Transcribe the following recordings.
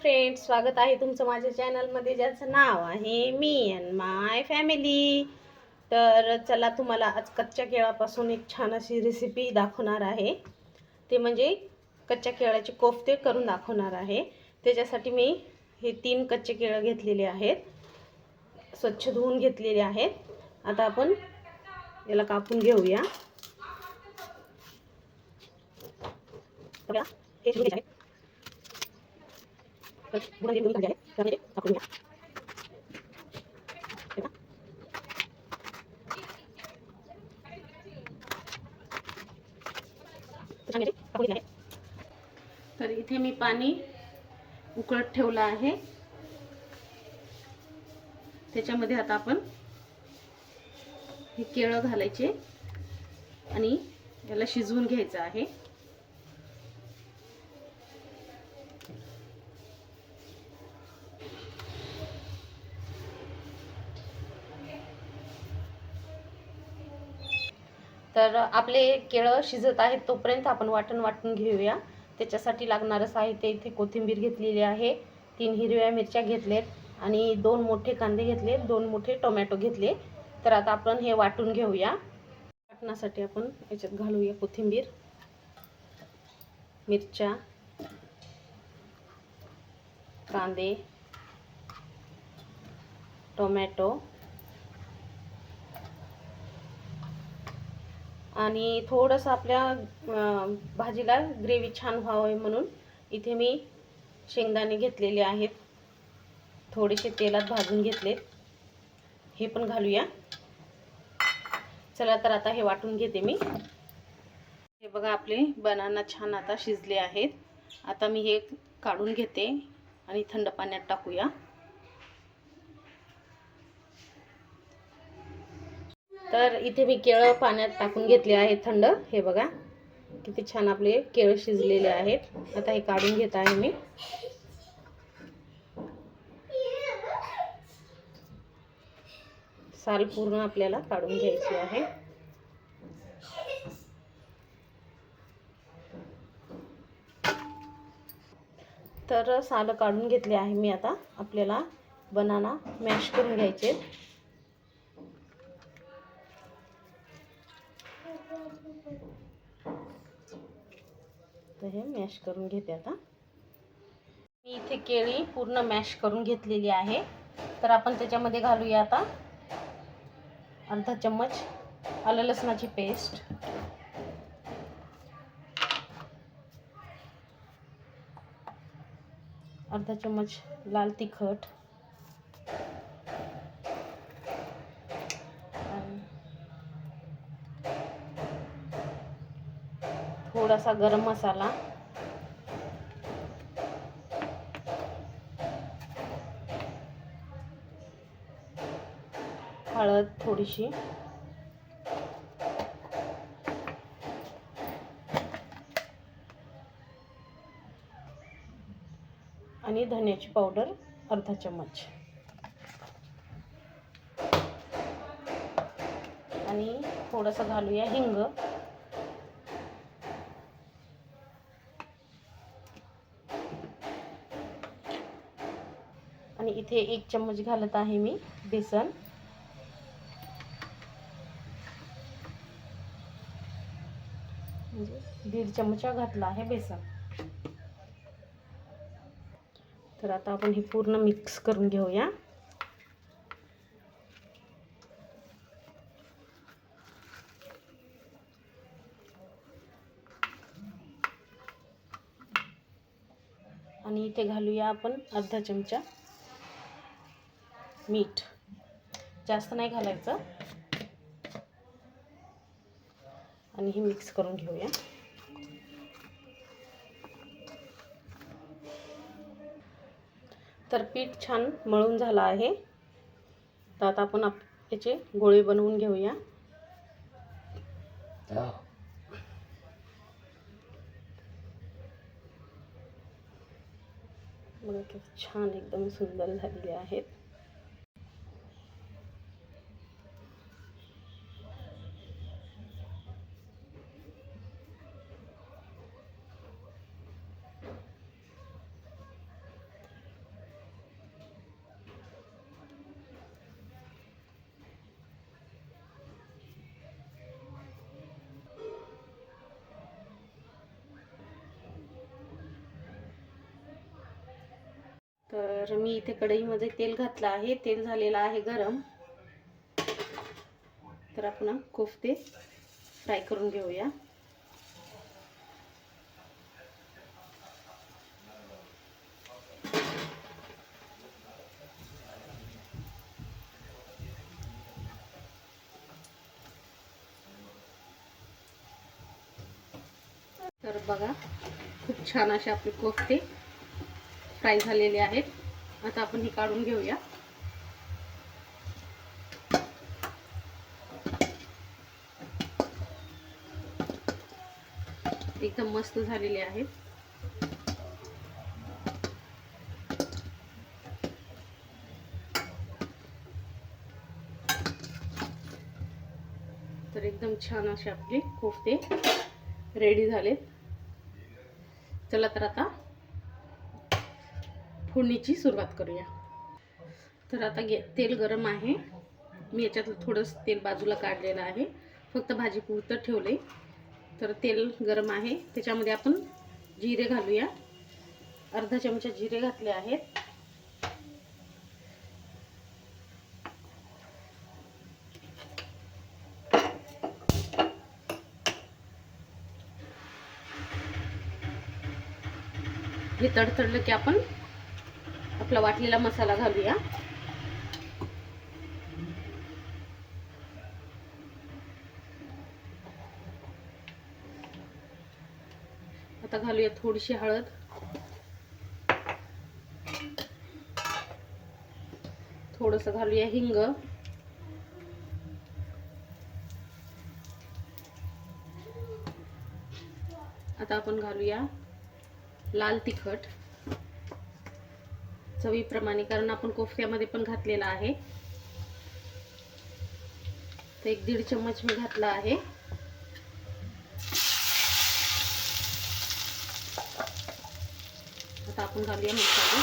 Friends स्वागत आहे तुमचं माझ्या चॅनलमध्ये ज्याचं नाव आहे मी अँड माय फॅमिली तर चला तुम्हाला आज कच्च्या केळापासून एक छान अशी रेसिपी दाखवणार आहे. ते म्हणजे कच्च्या केळाचे कोफ्ते करून दाखवणार आहे. त्याच्यासाठी मी हे तीन कच्चे केळं घेतलेले आहेत. स्वच्छ धुवून घेतलेले आहेत. आता आपण याला कापून घेऊया बघा, हे धुवून घ्यायचे आहे. तर हे आहेत. त्यामध्ये घ्या. तर इथे मी पाणी उकळत ठेवलं आहे त्याच्यामध्ये आता आपण हे केळं घालायचे आणि याला शिजवून घ्यायचं आहे तर आपले केळं शिजत आहेत तोपर्यंत आपण वाटण वाटून घेऊया. त्याच्यासाठी लागणारं साहित्य इथे कोथिंबीर घेतलेली आहे. तीन हिरव्या मिरच्या घेतलेत आणि दोन मोठे कांदे घेतले दोन मोठे टोमॅटो घेतले. तर आता आपण हे वाटून घेऊया. वाटण्यासाठी आपण याच्यात घालूया कोथिंबीर मिरच्या कांदे टोमॅटो आणि थोडंसं आपल्या भाजीला ग्रेव्ही छान व्हावी म्हणून इथे मी शेंगदाणे घेतलेले आहेत. थोडेसे तेलात भाजून घेतलेत. हे पण घालूया. चला तर आता हे वाटून घेते मी. हे बघा आपले बनाना छान आता शिजले आहेत. आता मी हे काढून घेते आणि थंड पाण्यात टाकूया. तर इथे मी केळं पाण्यात टाकून घेतले आहेत थंड. हे बघा किती छान आपले केळं शिजलेले आहेत. आता हे काढून घेत आहे मी. साल पूर्ण आपल्याला काढून घ्यायची आहे. तर साल काढून घेतले आहे मी आता. आपल्याला बनाना मॅश करून घ्यायचे. असं हे मॅश करून घेते आता. मी इथे केळी पूर्ण मॅश करून घेतलेली आहे. तर आपण त्याच्यामध्ये घालूया आता अर्धा चम्मच आलं लसणाची पेस्ट. अर्धा चम्मच लाल तिखट. थोडासा गरम मसाला. हळद थोडीशी. आणि धन्याची पावडर अर्धा चम्मच. आणि थोडंसं घालूया हिंग. आणि इथे एक चम्मच घालत आहे मी बेसन. म्हणजे दीड चमचा घातला आहे बेसन. तर आता आपण हे पूर्ण मिक्स करून घेऊया. आणि इथे घालूया आपण अर्धा चमचा मीठ. जास्त नाही घालायचं. आणि हे मिक्स करून घेऊया. तर पीठ छान मळून झालं आहे. तर आता आपण आप याचे गोळे बनवून घेऊया. बघा छान एकदम सुंदर झालेले आहेत. तर मी इथे कढईमध्ये तेल घातलं आहे. तेल झालेलं आहे गरम. तर आपण कोफते फ्राय करून घेऊया. तर बघा खूप छान असे आपले कोफते फ्राय झालेले आहेत. आता आपण हे काढून घेऊया. एकदम मस्त झालेले आहेत. तर एकदम छान असे आपले कोफते रेडी झालेत. चला तर आता फोडणीची सुरुवात करूया. तर आता गे तेल गरम आहे. मी याच्यातलं थोडंसं तेल बाजूला काढलेलं आहे. फक्त भाजी पुरतं ठेवले. तर तेल गरम आहे. त्याच्यामध्ये आपण जिरे घालूया. अर्धा चमचा जिरे घातले आहेत. हे तडतडलं की आपण आपला वाटलेला मसाला घालूया. आता घालूया थोडीशी हळद. थोडस घालूया हिंग. आता आपण घालूया लाल तिखट. चवीप्रमाणे कारण आपण कोफ्त्यामध्ये पण घातलेला आहे. तर एक दीड चम्मच मी घातला आहे. आता आपण घालूया मसाले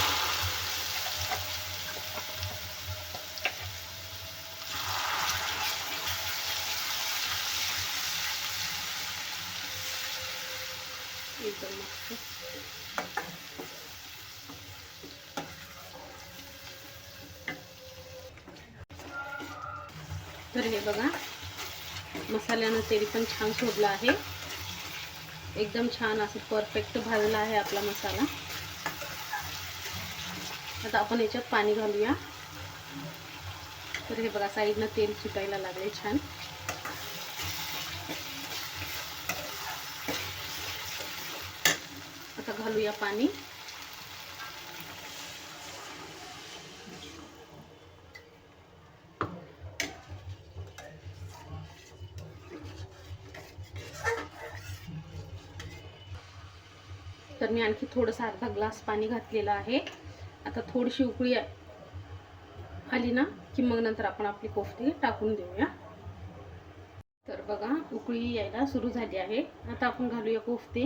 एकदम मस्त तर हे बघा मसाल्यानं तेल पण छान सोडलं आहे. एकदम छान असं परफेक्ट भाजला आहे आपला मसाला. आता आपण याच्यात पाणी घालूया. तर हे बघा साईडनं तेल सुटायला लागले छान. आता घालूया पाणी. तर मी आणखी थोडंसं अर्धा ग्लास पाणी घातलेलं आहे. आता थोडीशी उकळी आली ना की मग नंतर आपण आपली कोफती टाकून देऊया. तर बघा उकळी यायला सुरू झाली आहे. आता आपण घालूया कोफते.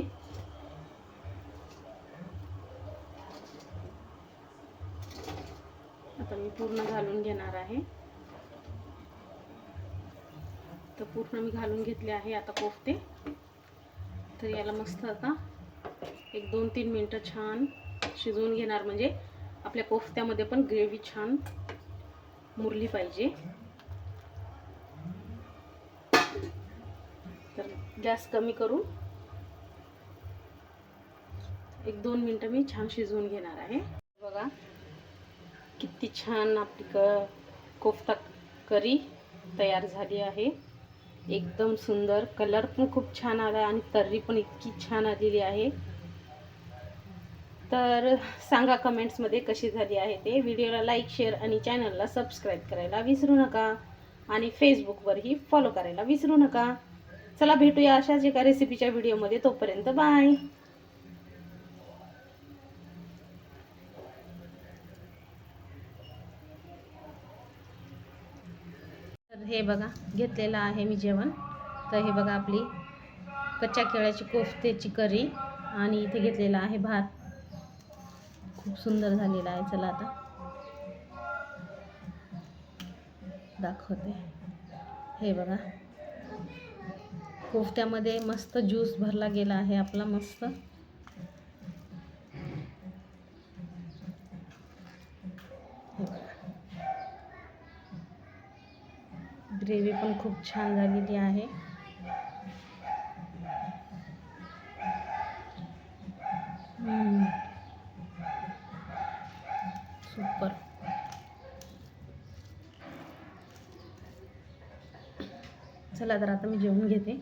आता मी पूर्ण घालून घेणार आहे. तर पूर्ण मी घालून घेतले आहे आता कोफते. तर याला मस्त आता एक दोन तीन मिनटं छान शिजवून घेणार. म्हणजे आपल्या कोफ्त्यामध्ये पण ग्रेव्ही छान मुरली पाहिजे. तर गॅस कमी करून एक दोन मिनटं मी छान शिजवून घेणार आहे. बघा किती छान आपली क कोफ्ता करी तयार झाली आहे. एकदम सुंदर कलर पण खूप छान आला आणि तर्री पण इतकी छान आलेली आहे. तर सांगा कमेंट्समध्ये कशी झाली आहे ते. व्हिडिओला लाईक शेअर आणि चॅनलला सबस्क्राईब करायला विसरू नका. आणि फेसबुकवरही फॉलो करायला विसरू नका. चला भेटूया अशाच एका रेसिपीच्या व्हिडिओमध्ये तोपर्यंत बाय तर हे बघा घेतलेलं आहे मी जेवण. तर हे बघा आपली कच्च्या केळ्याची कोफ्तेची करी आणि इथे घेतलेला आहे भात. खूप सुंदर झालेला आहे. चला आता. दाखवते. हे बघा. कोफ्त्यामध्ये मस्त ज्यूस भरला गेला आहे आपला मस्त. ग्रेव्ही पण खूप छान झालेली आहे. सुपर चला तर आता मी जेवून घेते.